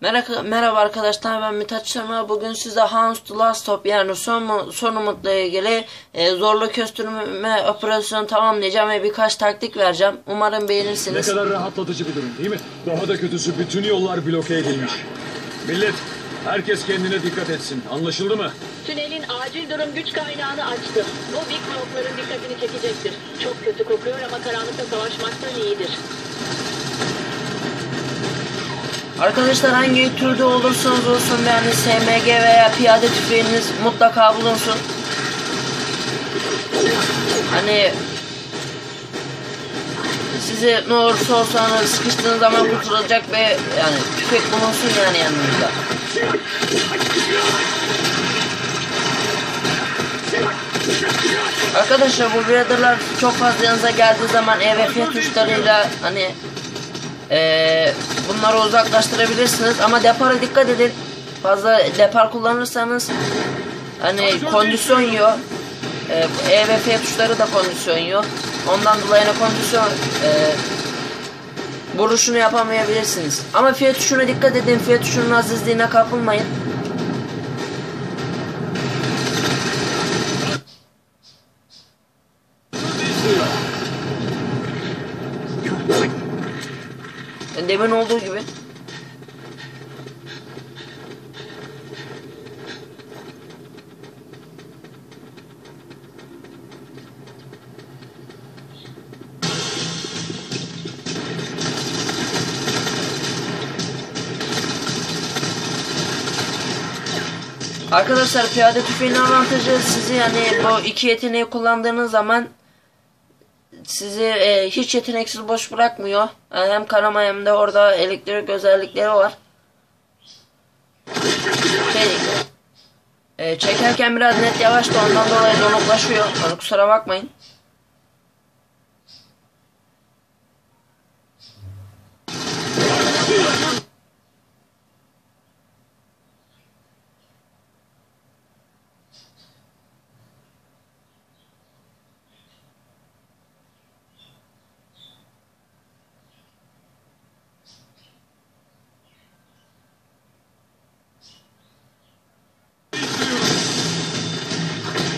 Merhaba, merhaba arkadaşlar ben Mithat Şama. Bugün size Hounds The Last Stop yani son, son umutla ilgili e, zorlu köstürme operasyonu tamamlayacağım ve birkaç taktik vereceğim. Umarım Ne beğenirsiniz. kadar rahatlatıcı bir durum değil mi? Daha da kötüsü bütün yollar bloke edilmiş. Millet, herkes kendine dikkat etsin. Anlaşıldı mı? Tünelin acil durum güç kaynağını açtı. Bu Big Mouth'ların dikkatini çekecektir. Çok kötü kokuyor ama karanlıkta savaşmaktan iyidir. Arkadaşlar hangi türde olursanız olsun yani SMG veya piyade tüfeğiniz mutlaka bulunsun. Hani sizi ne olursa olsun hani sıkıştığınız zaman kurtulacak ve yani tüfek bulunsun yani yanınızda. Arkadaşlar bu Raider'lar çok fazla yanınıza geldiği zaman E ve F tuşlarıyla hani eee bunları uzaklaştırabilirsiniz ama depara dikkat edin. Fazla depar kullanırsanız hani kondisyon yiyor. Eee, E ve F tuşları da kondisyon yiyor. Ondan dolayı hani kondisyon eee vuruşunu yapamayabilirsiniz. Ama F tuşuna dikkat edin. F tuşunun azizliğine kapılmayın. Demin olduğu gibi. Arkadaşlar piyade tüfeğinin avantajı sizi yani bu iki yeteneği kullandığınız zaman sizi e, hiç yeteneksiz boş bırakmıyor. Yani hem kanama hem de orada elektrik özellikleri var. Şey, e, çekerken biraz net yavaş da ondan dolayı donuklaşıyor. Kusura bakmayın.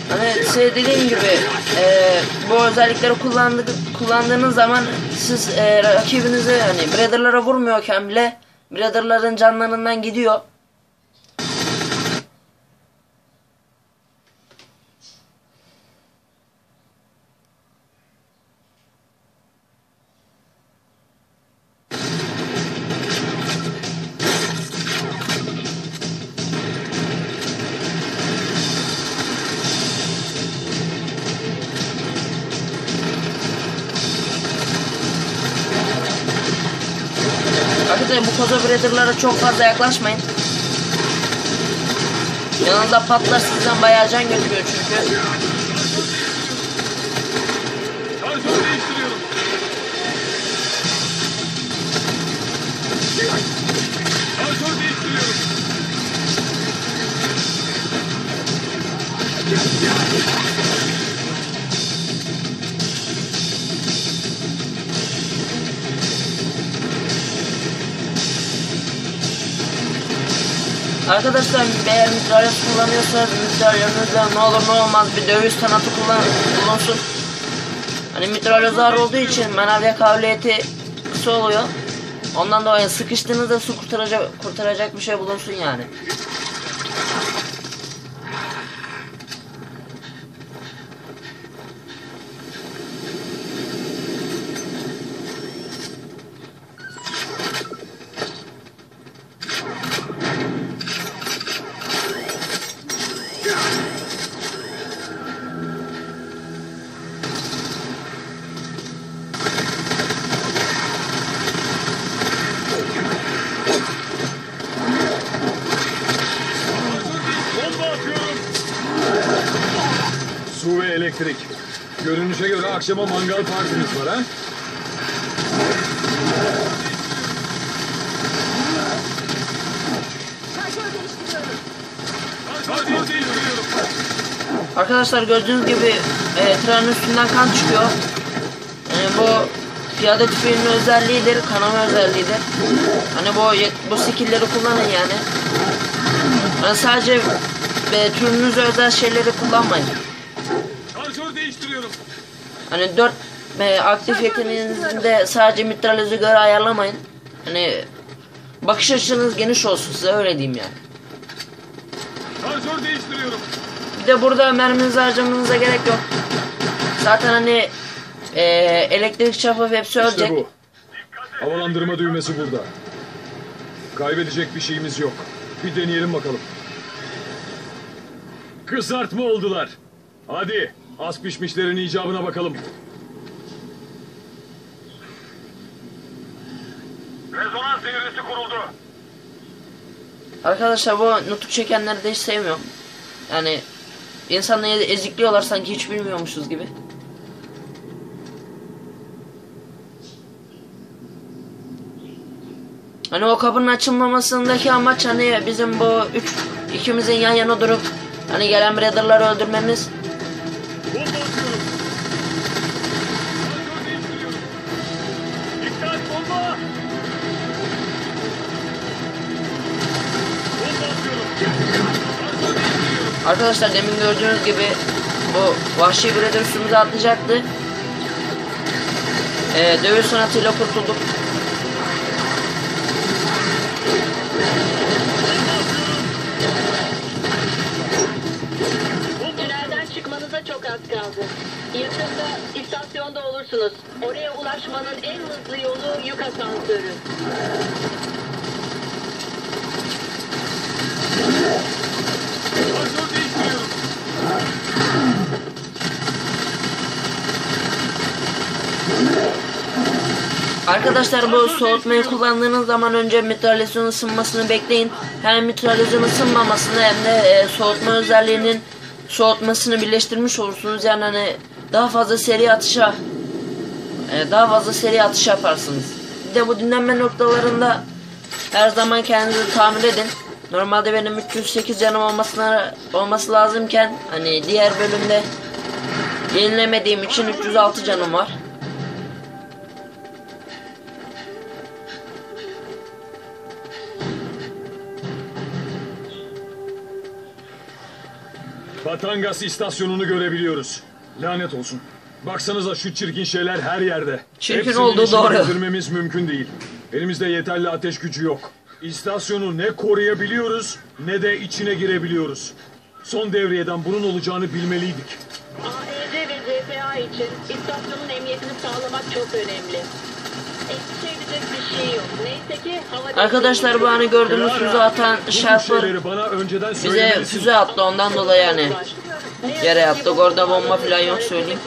Hani size dediğim gibi e, bu özellikleri kullandı, kullandığınız zaman siz e, rakibinizi hani Brother'lara vurmuyorken bile Brother'ların canlarından gidiyor. Arkadaşlar bu koza Brother'lara çok fazla yaklaşmayın. Yanında patlar sizden bayağı can götürüyor çünkü. Şarjör Arkadaşlar eğer mitralyöz kullanıyorsanız mitralyözle ne olur ne olmaz bir dövüş sanatı kullan bulunsun. Hani mitralyöz ağır olduğu için manevra kabiliyeti kısa oluyor. Ondan dolayı sıkıştığınızda su kurtaracak, kurtaracak bir şey bulunsun yani. Su ve elektrik. Görünüşe göre akşama mangal partimiz var ha? Arkadaşlar gördüğünüz gibi e, trenin üstünden kan çıkıyor. Yani bu piyade tüfeğinin özelliğidir, kanama özelliğidir. Hani bu bu skill'leri kullanın yani. Hani sadece e, türünüze özel şeyleri kullanmayın. Değiştiriyorum. Hani 4 e, aktif yeteneğinizi de sadece mitralöze göre ayarlamayın. Hani bakış açınız geniş olsun size öyle diyeyim yani. Şarjör değiştiriyorum. Bir de burada merminizi harcamanıza gerek yok. Zaten hani e, elektrik çarpıp hepsi ölecek. İşte bu. Havalandırma düğmesi burada. Kaybedecek bir şeyimiz yok. Bir deneyelim bakalım. Kızartma oldular. Hadi az pişmişlerin icabına bakalım. Rezonans devresi kuruldu. Arkadaşlar bu nutuk çekenleri de hiç sevmiyorum. Yani insanları ezikliyorlar sanki hiç bilmiyormuşuz gibi. Hani o kapının açılmamasındaki amaç hani bizim bu üç ikimizin yan yana durup hani gelen Brother'ları öldürmemiz. Arkadaşlar demin gördüğünüz gibi bu vahşi Brother üstümüze atlayacaktı. Ee, dövüş sanatıyla kurtulduk. Tünelden çıkmanıza çok az kaldı. Yakında istasyonda olursunuz. Oraya ulaşmanın en hızlı yolu yük asansörü. Arkadaşlar bu soğutmayı kullandığınız zaman önce mitralezin ısınmasını bekleyin. Hem mitralezin ısınmamasını hem de e, soğutma özelliğinin soğutmasını birleştirmiş olursunuz. Yani hani daha fazla seri atışa e, daha fazla seri atış yaparsınız. Bir de bu dinlenme noktalarında her zaman kendinizi tamir edin. Normalde benim 308 canım olmasına olması lazımken hani diğer bölümde yenilemediğim için 306 canım var. Batangas istasyonunu görebiliyoruz. Lanet olsun. Baksanıza şu çirkin şeyler her yerde. Çirkin Hepsinin işini doğru. bitirmemiz mümkün değil. Elimizde yeterli ateş gücü yok. İstasyonu ne koruyabiliyoruz ne de içine girebiliyoruz. Son devriyeden bunun olacağını bilmeliydik. AEC ve ZPA için istasyonun emniyetini sağlamak çok önemli. Arkadaşlar bu hani gördüğünüz füze atan önceden bize füze attı ondan dolayı yani yere yattık orada bomba falan yok söyleyeyim.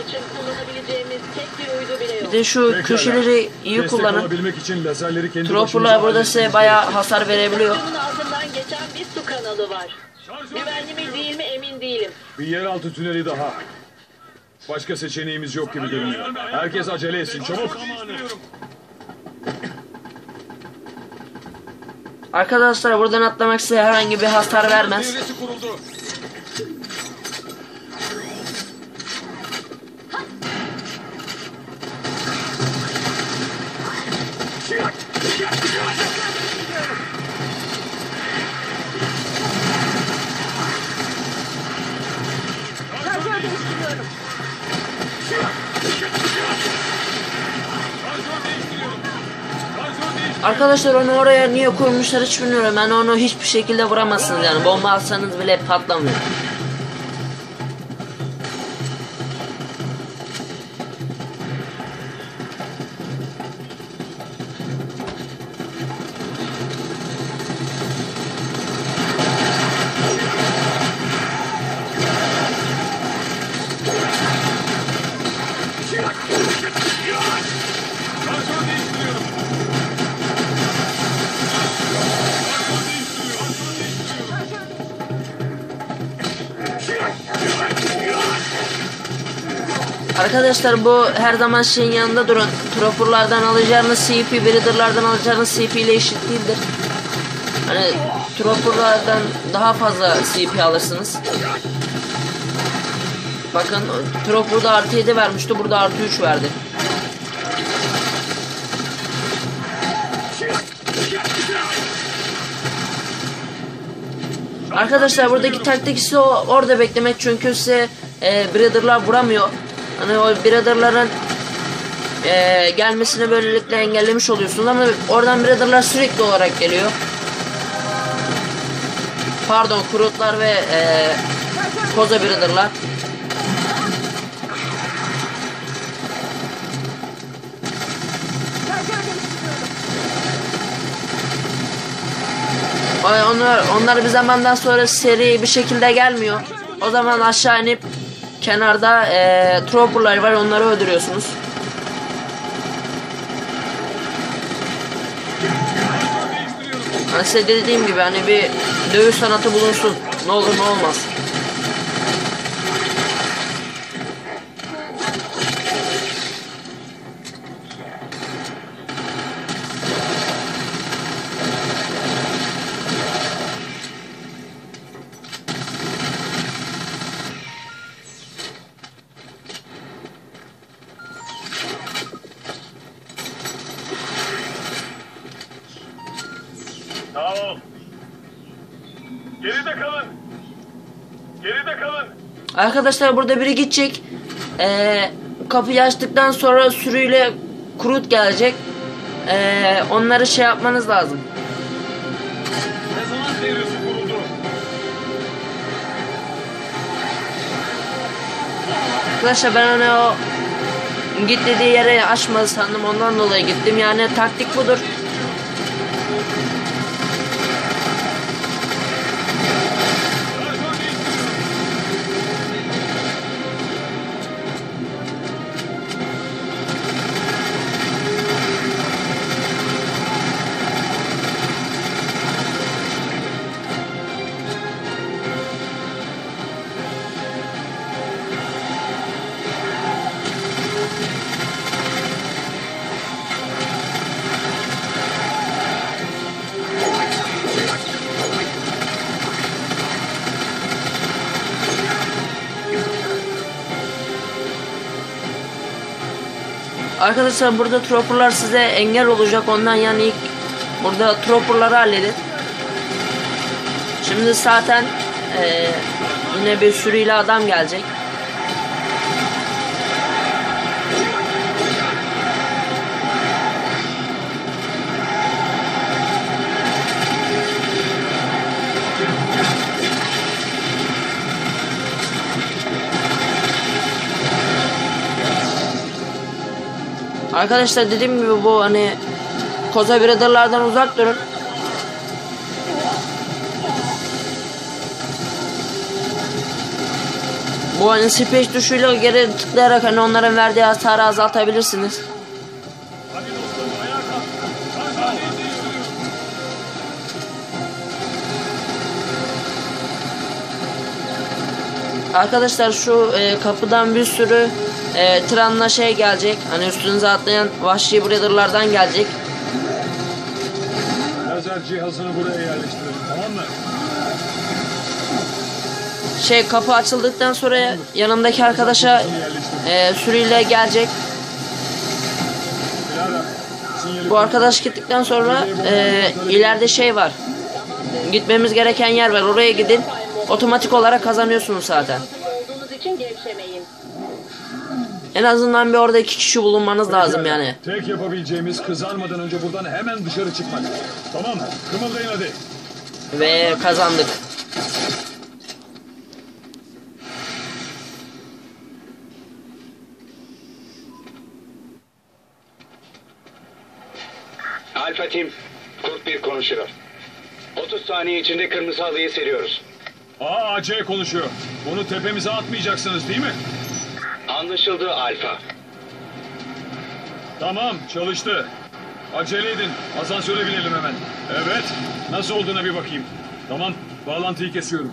bir de şu Pekala. köşeleri iyi Destek kullanın. için lazerleri kendi burada size gerekiyor. hasar verebiliyor. Bunun altından geçen bir su kanalı var. Şarjör Güvenli mi değil mi emin değilim. Bir yeraltı tüneli daha. Başka seçeneğimiz yok gibi görünüyor. Herkes acele etsin çabuk. Arkadaşlar buradan atlamak size herhangi bir hasar vermez. Arkadaşlar onu oraya niye koymuşlar hiç bilmiyorum. Yani onu hiçbir şekilde vuramazsınız yani. Bomba atsanız bile patlamıyor. Arkadaşlar bu her zaman şeyin yanında durun. Tropurlardan alacağınız CP, Breeder'lardan alacağınız CP ile eşit değildir. Hani Tropurlardan daha fazla CP alırsınız. Bakın Trop artı 7 vermişti. Burada artı 3 verdi. Arkadaşlar buradaki taktik ise orada beklemek çünkü size e, Breeder'lar vuramıyor. Hani o Brother'ların e, gelmesini böylelikle engellemiş oluyorsunuz ama oradan Brother'lar sürekli olarak geliyor. Pardon Kurutlar ve e, Koza Brother'lar. Onlar, onlar bir zamandan sonra seri bir şekilde gelmiyor. O zaman aşağı inip kenarda e, trooperlar var onları öldürüyorsunuz. Size dediğim gibi hani bir dövüş sanatı bulunsun. Ne olur ne olmaz. Arkadaşlar burada biri gidecek. Ee, kapıyı açtıktan sonra sürüyle kurut gelecek. Ee, onları şey yapmanız lazım. Rezonans devresi kuruldu. Arkadaşlar ben hani o git dediği yere açmadı sandım ondan dolayı gittim. Yani taktik budur. Arkadaşlar burada trooperlar size engel olacak ondan yani ilk burada trooperları halledin. Şimdi zaten eee, yine bir sürüyle adam gelecek. Arkadaşlar dediğim gibi bu hani Koza Brother'lardan uzak durun. Bu hani space tuşuyla geri tıklayarak hani onların verdiği hasarı azaltabilirsiniz. Arkadaşlar şu e, kapıdan bir sürü e, tranla şey gelecek. Hani üstünüze atlayan vahşi brother'lardan gelecek. Lazer cihazını buraya yerleştirelim tamam mı? Şey kapı açıldıktan sonra yanımdaki arkadaşa e, sürüyle gelecek. Bu arkadaş gittikten sonra e, ileride şey var. Gitmemiz gereken yer var. Oraya gidin. Otomatik olarak kazanıyorsunuz zaten. İçin gevşemeyin. En azından bir orada iki kişi bulunmanız lazım yani. Tek yapabileceğimiz kızarmadan önce buradan hemen dışarı çıkmak. Tamam mı? Kımıldayın hadi. Ve kazandık. Alfa Tim, Kurt bir konuşuyor. 30 saniye içinde kırmızı halıyı seriyoruz. AAC konuşuyor. Onu tepemize atmayacaksınız değil mi? Anlaşıldı Alfa. Tamam çalıştı. Acele edin. Asansöre binelim hemen. Evet. Nasıl olduğuna bir bakayım. Tamam. Bağlantıyı kesiyorum.